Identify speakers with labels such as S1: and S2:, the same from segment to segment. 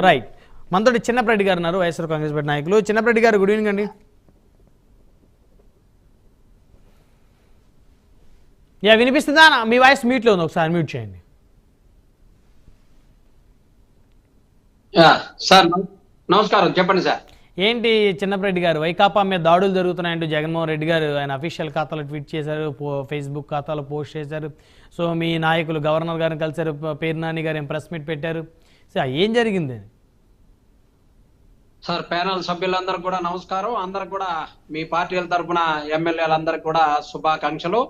S1: Right మనతోటి చిన్నప్రెడ్డి గారు ఉన్నారు వైఎస్ఆర్ కాంగ్రెస్ పార్టీ నాయకులు. చిన్నప్రెడ్డి గారు గుడ్ ఈవినింగ్ అండి. యా వినిపిస్తుందా? మీ వాయిస్ మ్యూట్లో ఉంది. ఒకసారి మ్యూట్ చేయండి.
S2: యా, సార్ నమ- నమస్కారం. చెప్పండి సార్.
S1: ఏంటి చిన్నప్రెడ్డి గారు? వైకాపా మీద దాడులు జరుగుతున్నాయంటూ జగన్మోహన్ రెడ్డి గారు ఆయన అఫీషియల్ ఖాతాలో ట్వీట్ చేశారు ఫేస్బుక్ ఖాతాలో పోస్ట్ చేశారు. సో మీ నాయకులు గవర్నర్ గారిని కలిశారు ప- పేరు నాని గారు ఏం ప్రెస్ మీట్ పెట్టారు? ఏం జరిగింది?
S2: సార్ ప్యానల్ సభ్యులందరూ కూడా నమస్కారం. అందరు కూడా మీ పార్టీల తరఫున ఎమ్మెల్యేలందరూ కూడా శుభాకాంక్షలు.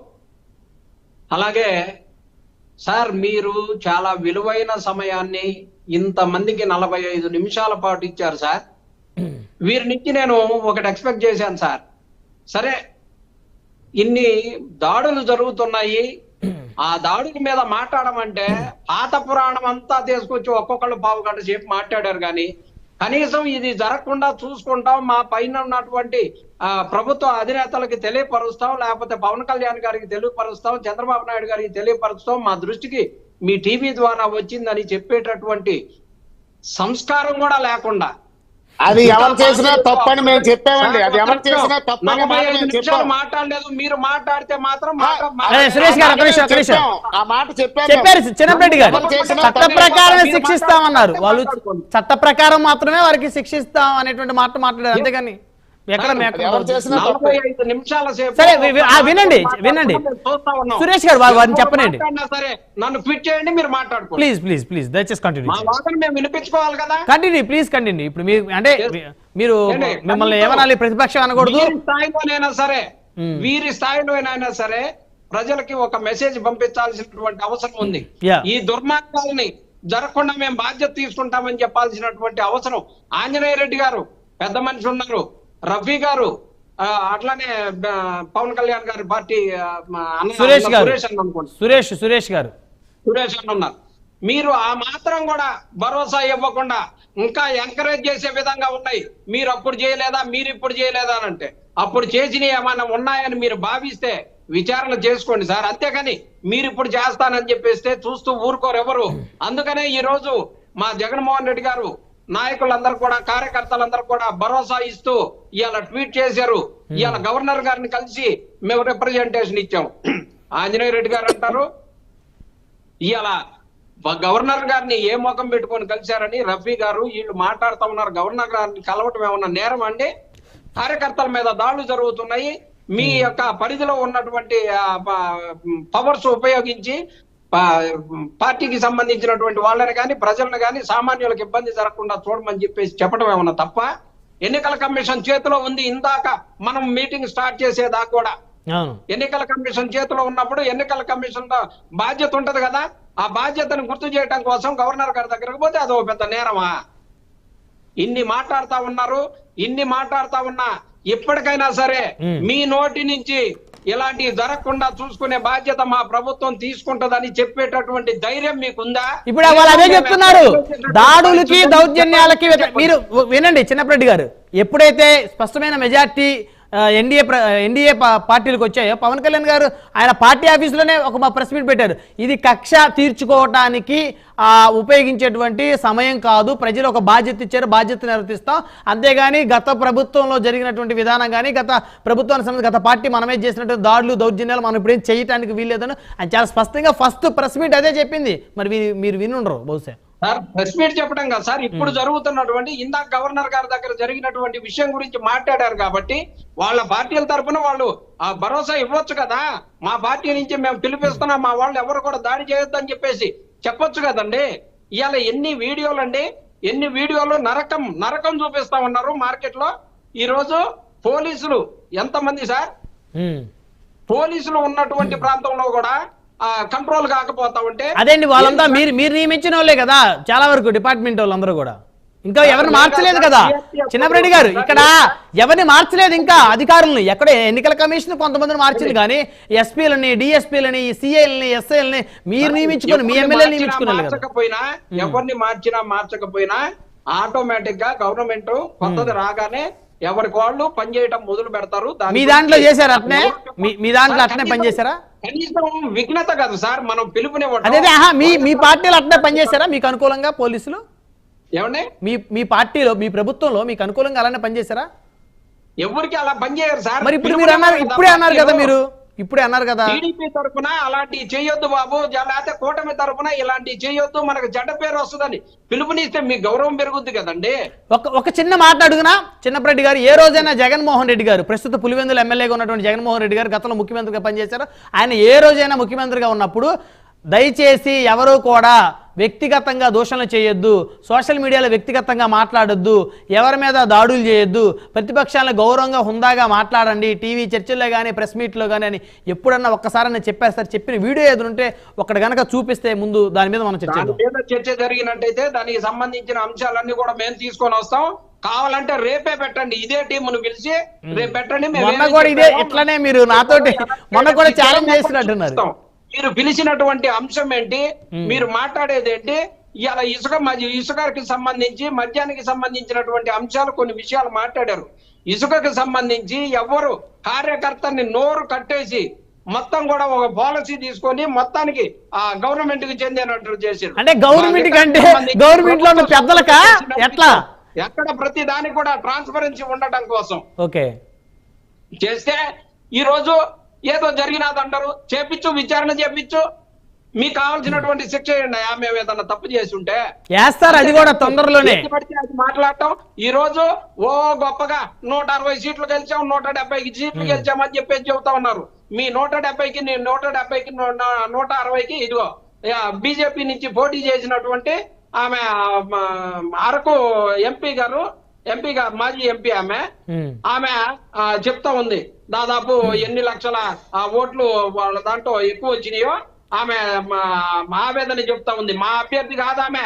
S2: అలాగే సార్ మీరు చాలా విలువైన సమయాన్ని ఇంతమందికి నలభై ఐదు నిమిషాల పాటు ఇచ్చారు సార్. వీరి నుంచి నేను ఒకటి ఎక్స్పెక్ట్ చేశాను సార్. సరే ఇన్ని దాడులు జరుగుతున్నాయి. ఆ దాడుల మీద మాట్లాడమంటే పాత పురాణం అంతా తీసుకొచ్చి ఒక్కొక్కళ్ళు పావు గంట సేపు మాట్లాడారు కానీ కనీసం ఇది జరగకుండా చూసుకుంటాం మా పైన ఉన్నటువంటి ప్రభుత్వ అధినేతలకు తెలియపరుస్తాం లేకపోతే పవన్ కళ్యాణ్ గారికి తెలియపరుస్తాం చంద్రబాబు నాయుడు గారికి తెలియపరుస్తాం మా దృష్టికి మీ టీవీ ద్వారా వచ్చిందని చెప్పేటటువంటి సంస్కారం కూడా లేకుండా
S3: అది ఎవరు చేసినా తప్పని మేము చెప్పామండి. అది ఎవరు చేసినా తప్పని
S2: మాట్లాడలేదు. మీరు మాట్లాడితే మాత్రం
S1: సురేష్ గారు.
S3: ఆ మాట చెప్పాము
S1: చెప్పారు చిన్నప్రెడ్డి గారు. చట్ట ప్రకారమే శిక్షిస్తామన్నారు. వాళ్ళు. చట్ట ప్రకారం మాత్రమే వారికి శిక్షిస్తాం అనేటువంటి మాట మాట్లాడారు. అంతేగాని ఎక్కడ
S2: నిమిషాల
S1: వినండి, వినండి. సురేష్ గారు, వారిని చెప్పనండి.
S2: సరే నన్ను ఫిట్ చేయండి మీరు మాట్లాడుకోండి.
S1: ప్లీజ్ ప్లీజ్ ప్లీజ్ దయచేసి కంటిన్యూ
S2: మేము వినిపించుకోవాలి కదా?
S1: Continue please continue. ఇప్పుడు మీరు అంటే మీరు? మిమ్మల్ని ఏమనాలి? ప్రతిపక్షం అనకూడదు.
S2: స్థాయిలోనైనా సరే
S1: మ్మ్.
S2: వీరి స్థాయిలోనైనా సరే ప్రజలకి ఒక మెసేజ్ పంపించాల్సినటువంటి అవసరం ఉంది. ఈ దుర్మార్గాల్ని జరగకుండా మేము బాధ్యత తీసుకుంటామని చెప్పాల్సినటువంటి అవసరం ఆంజనేయ రెడ్డి గారు. పెద్ద మనిషి ఉన్నారు. రఫీ గారు అట్లానే పవన్ కళ్యాణ్ గారి పార్టీ అన్న-
S1: సురేష్
S2: అన్న
S1: గారు.
S2: సురేష్ అన్న
S1: సురేష్ గారు.
S2: సురేష్ అని ఉన్నారు. మీరు ఆ మాత్రం కూడా భరోసా ఇవ్వకుండా ఇంకా ఎంకరేజ్ చేసే విధంగా ఉన్నాయి. మీరు అప్పుడు చేయలేదా మీరు ఇప్పుడు చేయలేదా అని అంటే అప్పుడు చేసినవి ఏమైనా ఉన్నాయని మీరు భావిస్తే విచారణ చేసుకోండి సార్. అంతేకాని మీరు ఇప్పుడు చేస్తానని చెప్పేస్తే చూస్తూ ఊరుకోరు ఎవరు. అందుకనే ఈ రోజు మా జగన్మోహన్ రెడ్డి గారు నాయకులందరూ కూడా కార్యకర్తలందరూ కూడా భరోసా ఇస్తూ ఇవాళ ట్వీట్ చేశారు. ఇవాళ గవర్నర్ గారిని కలిసి మేము రిప్రజెంటేషన్ ఇచ్చాం. ఆంజనేయ రెడ్డి గారు అంటారు. ఇవాళ గవర్నర్ గారిని ఏ ముఖం పెట్టుకొని కలిశారని రఫీ గారు వీళ్ళు మాట్లాడుతూ ఉన్నారు. గవర్నర్ గారిని కలవటం ఏమన్నా నేరం అండి? కార్యకర్తల మీద దాడులు జరుగుతున్నాయి. మీ యొక్క పరిధిలో ఉన్నటువంటి పవర్స్ ఉపయోగించి పార్టీకి సంబంధించినటువంటి వాళ్ళని కానీ ప్రజలను కానీ సామాన్యులకు ఇబ్బంది జరగకుండా చూడమని చెప్పేసి చెప్పడం ఏమన్నా తప్ప? ఎన్నికల కమిషన్ చేతిలో ఉంది ఇందాక మనం మీటింగ్ స్టార్ట్ చేసేదాకా కూడా. ఎన్నికల కమిషన్ చేతిలో ఉన్నప్పుడు ఎన్నికల కమిషన్ బాధ్యత ఉంటది కదా? ఆ బాధ్యతను గుర్తు చేయడం కోసం గవర్నర్ గారి దగ్గరకు పోతే అదో పెద్ద నేరమా? ఇన్ని మాట్లాడుతా ఉన్నారు ఇన్ని మాట్లాడుతా ఉన్నా ఇప్పటికైనా సరే. మీ నోటి నుంచి ఇలాంటివి జరగకుండా చూసుకునే బాధ్యత మా ప్రభుత్వం తీసుకుంటదని చెప్పేటటువంటి ధైర్యం మీకుందా?
S1: ఇప్పుడు వాళ్ళు అదే చెప్తున్నారు. దాడులకి దౌర్జన్యాలకి మీరు వినండి చిన్నప్రెడ్డి గారు. ఎప్పుడైతే స్పష్టమైన మెజార్టీ ఎన్డీఏ ఎన్డీఏ పార్టీలకు వచ్చాయో పవన్ కళ్యాణ్ గారు ఆయన పార్టీ ఆఫీసులోనే ఒక ప్రెస్ మీట్ పెట్టారు. ఇది కక్ష తీర్చుకోవటానికి ఉపయోగించేటువంటి సమయం కాదు. ప్రజలు ఒక బాధ్యత ఇచ్చారు బాధ్యత నిర్వర్తిస్తాం. అంతేగాని గత ప్రభుత్వంలో జరిగినటువంటి విధానం కానీ గత ప్రభుత్వానికి సంబంధించి గత పార్టీ మనమే చేసినటువంటి దాడులు దౌర్జన్యాలు మనం ఇప్పుడేం చేయటానికి వీల్లేదని ఆయన చాలా స్పష్టంగా ఫస్ట్ ప్రెస్ మీట్ అదే చెప్పింది. మరి మీరు వినుండరు బహుశా.
S2: సార్ ప్రెస్ మీట్ చెప్పడం కదా సార్. ఇప్పుడు జరుగుతున్నటువంటి ఇందాక గవర్నర్ గారి దగ్గర జరిగినటువంటి విషయం గురించి మాట్లాడారు కాబట్టి వాళ్ళ పార్టీల తరపున వాళ్ళు ఆ భరోసా ఇవ్వచ్చు కదా. మా పార్టీ నుంచి మేము పిలిపిస్తున్నాం. మా వాళ్ళు ఎవరు కూడా దాడి చేయొద్దని చెప్పేసి చెప్పొచ్చు కదండి. ఇవాళ ఎన్ని వీడియోలు అండి? ఎన్ని వీడియోలు నరకం నరకం చూపిస్తా ఉన్నారు మార్కెట్లో ఈ రోజు పోలీసులు ఎంతమంది సార్. పోలీసులు ఉన్నటువంటి ప్రాంతంలో కూడా కంట్రోల్ కాకపోతా ఉంటే
S1: అదేండి వాళ్ళంతా మీరు మీరు నియమించిన వాళ్ళే కదా చాలా వరకు డిపార్ట్మెంట్ వాళ్ళందరూ కూడా. ఇంకా ఎవరిని మార్చలేదు కదా? చిన్నప్పరెడ్డి గారు ఇక్కడ ఎవరిని మార్చలేదు ఇంకా? అధికారులను. ఎక్కడ ఎన్నికల కమిషన్ కొంతమందిని మార్చింది కానీ ఎస్పీలని డిఎస్పీలని సిఐలని ఎస్ఐలని మీరు నియమించుకొని మీ ఎమ్మెల్యే నియమించుకున్నారు
S2: మార్చకపోయినా ఎవరిని మార్చినా మార్చకపోయినా ఆటోమేటిక్గా గవర్నమెంట్ కొత్తది రాగానే ఎవరికి వాళ్ళు పనిచేయటం మొదలు పెడతారు?
S1: మీ దాంట్లో చేశారు అట్నే? మీ మీ దాంట్లో అట్నే పనిచేశారా
S2: కనీసం విఘ్నత కాదు సార్ మనం
S1: అదే ఆహా మీ మీ పార్టీలో అట్నే పనిచేశారా మీకు అనుకూలంగా పోలీసులు?
S2: ఏమండి?
S1: మీ మీ పార్టీలో మీ ప్రభుత్వంలో మీకు అనుకూలంగా అలానే పనిచేశారా
S2: ఎవరికి అలా పనిచేయరు సార్?
S1: మరి ఇప్పుడు మీరు అన్నారు ఇప్పుడే అన్నారు కదా మీరు? ఇప్పుడే అన్నారు కదా.
S2: టీడీపీ తరఫున అలాంటి చేయొద్దు బాబు. లేకపోతే కూటమి తరఫున ఇలాంటి చేయొద్దు. మనకు చెడ్డ పేరు వస్తుందని పిలుపునిస్తే మీ గౌరవం పెరుగుద్ది కదండి.
S1: ఒక ఒక చిన్న మాట అడుగునా? చిన్నప్పరెడ్డి గారు ఏ రోజైనా జగన్మోహన్ రెడ్డి గారు ప్రస్తుత పులివెందుల ఎమ్మెల్యేగా ఉన్నటువంటి జగన్మోహన్ రెడ్డి గారు గతంలో ముఖ్యమంత్రిగా పనిచేశారు. ఆయన ఏ రోజైనా ముఖ్యమంత్రిగా ఉన్నప్పుడు దయచేసి ఎవరు కూడా వ్యక్తిగతంగా దూషణలు చేయొద్దు సోషల్ మీడియాలో వ్యక్తిగతంగా మాట్లాడొద్దు ఎవరి మీద దాడులు చేయొద్దు ప్రతిపక్షాలను గౌరవంగా హుందాగా మాట్లాడండి టీవీ చర్చల్లో కానీ ప్రెస్ మీట్లో కానీ అని ఎప్పుడన్నా ఒక్కసారి చెప్పారు సార్ చెప్పిన వీడియో ఏది ఉంటే ఒకటి గనక చూపిస్తే ముందు దాని మీద మనం
S2: మీద చర్చ జరిగినట్టయితే దానికి సంబంధించిన అంశాలన్నీ కూడా మేము తీసుకొని వస్తాం. కావాలంటే రేపే పెట్టండి. ఇదే టీమును పిలిచి రేపు పెట్టండి.
S1: మొన్న కూడా ఇదే ఇట్లానే మీరు నాతోటి మొన్న కూడా ఛాలెంజ్ చేసినట్టున్నారు.
S2: మీరు పిలిచినటువంటి అంశం ఏంటి? మీరు మాట్లాడేది ఏంటి? ఇలా ఇసుక ఇసుకకి సంబంధించి మద్యానికి సంబంధించినటువంటి అంశాలు కొన్ని విషయాలు మాట్లాడారు. ఇసుకకి సంబంధించి ఎవరు కార్యకర్తని నోరు కట్టేసి మొత్తం కూడా ఒక పాలసీ తీసుకొని మొత్తానికి ఆ గవర్నమెంట్కి చెందినట్టు చేశారు.
S1: అంటే గవర్నమెంట్ కంటే గవర్నమెంట్లో పెద్దలకా? ఎట్లా?
S2: ఎక్కడ ప్రతి దానికి కూడా ట్రాన్స్పరెన్సీ ఉండటం కోసం.
S1: ఓకే.
S2: చేస్తే ఈ రోజు ఏదో జరిగినది అంటారు చేపించు విచారణ చేపించు మీకు కావాల్సినటువంటి శిక్ష చేయండి ఆ, మేము ఏదన్నా తప్పు చేసి ఉంటే
S1: వేస్తారు అది కూడా తొందరలోనే.
S2: మాట్లాడటం ఈ రోజు ఓ గొప్పగా నూట అరవై సీట్లు గెలిచాం నూట డెబ్బైకి సీట్లు గెలిచామని చెప్పేసి చెబుతా ఉన్నారు. మీ నూట డెబ్బైకి నూట డెబ్బైకి నూట అరవైకి ఇదిగో బీజేపీ నుంచి పోటీ చేసినటువంటి ఆమె అరకు ఎంపీ గారు ఎంపీ గారు మాజీ ఎంపీ ఆమె. ఆమె చెప్తా ఉంది. దాదాపు ఎన్ని లక్షల ఆ, ఓట్లు వాళ్ళ దాంట్లో ఎక్కువ వచ్చినాయో ఆమె మా ఆవేదన చెప్తా ఉంది. మా అభ్యర్థి కాదు ఆమె.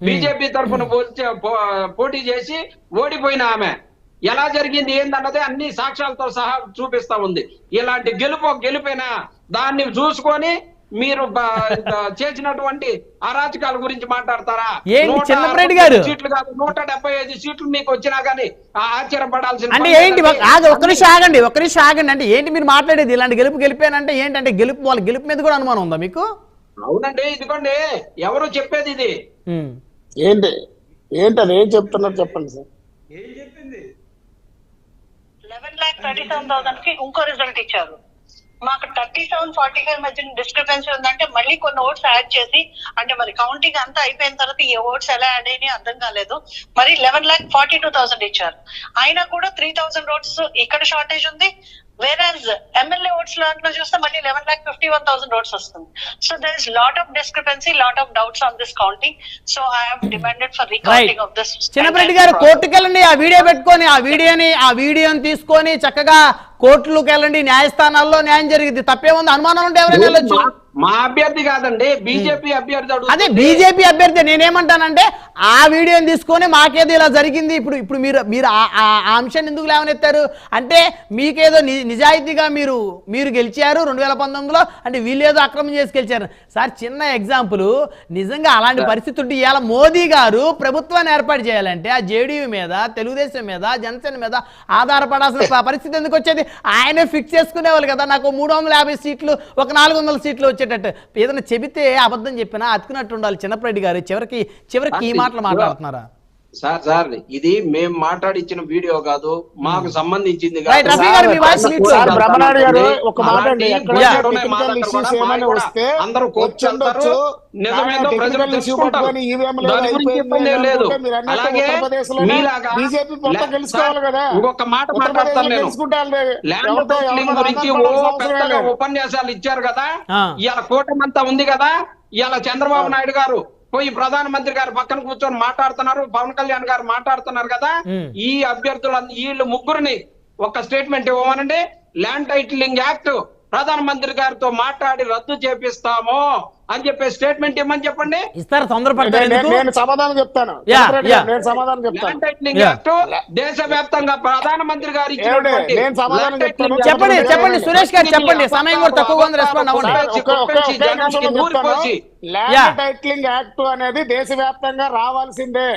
S2: బీజేపీ తరఫున పోటీ చేసి ఓడిపోయిన ఆమె. ఎలా జరిగింది ఏందన్నది అన్ని సాక్ష్యాలతో సహా చూపిస్తా ఉంది. ఇలాంటి గెలుపు గెలుపైనా? దాన్ని చూసుకొని మీరు చేసినటువంటి అరాచకాల గురించి మాట్లాడతారా? అరవై
S1: గారు?
S2: సీట్లు కాదు నూట డెబ్బై ఐదు సీట్లు మీకు వచ్చినా గానీ ఆ ఆశ్చర్యపడాల్సిన
S1: అంటే ఏంటి ఒక్క నిమిషం ఆగండి ఒక్క నిమిషం ఆగండి. అంటే ఏంటి మీరు మాట్లాడేది? ఇలాంటి గెలుపు గెలిపానంటే ఏంటంటే గెలుపు వాళ్ళ గెలుపు మీద కూడా అనుమానం ఉందా మీకు?
S2: అవునండి ఇదిగోండి ఎవరు చెప్పేది ఇది.
S3: ఏంటి? ఏంటి అది? ఏం చెప్తున్నారు చెప్పండి sir.
S4: Eleven lakh thirty seven థౌసండ్కి ఇంకో రిజల్ట్ ఇచ్చారు. మాకు థర్టీ సెవెన్ ఫార్టీ ఫైవ్ మధ్య డిస్క్రిపెన్సీ ఉందంటే మళ్ళీ కొన్ని ఓట్స్ యాడ్ చేసి అంటే మరి కౌంటింగ్ అంతా అయిపోయిన తర్వాత ఈ ఓట్స్ ఎలా యాడ్ అయినాయి అర్థం కాలేదు. మరి eleven lakh forty two thousand ఇచ్చారు. అయినా కూడా త్రీ థౌసండ్ ఓట్స్ ఇక్కడ షార్టేజ్ ఉంది. వేరే ఎమ్మెల్యే ఓట్స్ దాంట్లో చూస్తే మళ్ళీ eleven lakh fifty one thousand votes వస్తుంది so there is lot of discrepancy lot of doubts on this counting so I have demanded for recounting of this
S1: Chinnappa Reddy గారు కోర్టుకు వెళ్ళండి ఆ వీడియో పెట్టుకొని ఆ వీడియోని ఆ వీడియోని తీసుకొని చక్కగా కోర్టులకు వెళ్ళండి న్యాయస్థానాల్లో న్యాయం జరిగింది తప్పేముంది? అనుమానం ఉంటే ఎవరైనా వెళ్ళొచ్చు.
S2: మా- అభ్యర్థి కాదండి బీజేపీ అభ్యర్థి
S1: అదే. బీజేపీ అభ్యర్థి నేనేమంటానంటే ఆ వీడియోని తీసుకొని మాకేదో ఇలా జరిగింది ఇప్పుడు ఇప్పుడు మీరు మీరు ఆ- అంశాన్ని ఎందుకు లేవనెత్తారు? అంటే మీకేదో నిజాయితీగా మీరు మీరు గెలిచారు రెండు వేల పంతొమ్మిదిలో అంటే వీళ్ళేదో అక్రమం చేసి గెలిచారు. సార్ చిన్న ఎగ్జాంపుల్ నిజంగా అలాంటి పరిస్థితి ఉంటే ఇవాళ మోదీ గారు ప్రభుత్వాన్ని ఏర్పాటు చేయాలంటే ఆ జేడీయూ మీద తెలుగుదేశం మీద జనసేన మీద ఆధారపడాల్సిన పరిస్థితి ఎందుకు వచ్చేది? ఆయనే ఫిక్స్ చేసుకునేవాళ్ళు కదా నాకు మూడు వందల యాభై సీట్లు ఒక నాలుగు వందల సీట్లు వచ్చేటట్టు ఏదైనా చెబితే అబద్ధం చెప్పినా అతుకున్నట్టు ఉండాలి. చిన్నప్పరెడ్డి గారు చివరికి చివరికి ఈ మాటలు మాట్లాడుతున్నారా?
S2: సార్ సార్ ఇది మేము మాట్లాడిచ్చిన వీడియో కాదు మాకు సంబంధించింది అందరూ కూర్చుంటారు నిజమేదో ప్రజలు తెలుసుకుంటారు
S3: ఈవీఎం లేదు
S2: దాని గురించి ఇబ్బంది అలాగే మీలాగా ఇంకొక మాట మాట్లాడతాను నేను. ల్యాండ్ టైటిలింగ్ గురించి ఓ పెద్దగా. ఉపన్యాసాలు ఇచ్చారు కదా. ఇవాళ కూటమంతా ఉంది కదా. ఇవాళ చంద్రబాబు నాయుడు గారు పోయి ప్రధానమంత్రి గారు పక్కన కూర్చొని మాట్లాడుతున్నారు. పవన్ కళ్యాణ్ గారు మాట్లాడుతున్నారు కదా. ఈ అభ్యర్థుల వీళ్ళు ముగ్గురిని ఒక స్టేట్మెంట్ ఇవ్వమనండి. ల్యాండ్ టైటిలింగ్ యాక్ట్ ప్రధానమంత్రి గారితో మాట్లాడి రద్దు చేపిస్తాము. అని చెప్పే స్టేట్మెంట్ ఇవ్వమని చెప్పండి.
S1: ఇస్తారు
S3: నేను- సమాధానం చెప్తాను. నేను సమాధానం చెప్తాను.
S2: దేశవ్యాప్తంగా ప్రధానమంత్రి గారు ఇచ్చినటువంటి
S3: నేను సమాధానం చెప్తాను.
S1: చెప్పండి చెప్పండి సురేష్ గారు చెప్పండి సమయం కూడా తక్కువగా ఉంది రెస్పాండ్ అవ్వండి.
S3: ల్యాండ్. టైటిలింగ్ యాక్ట్ అనేది దేశవ్యాప్తంగా రావాల్సిందే.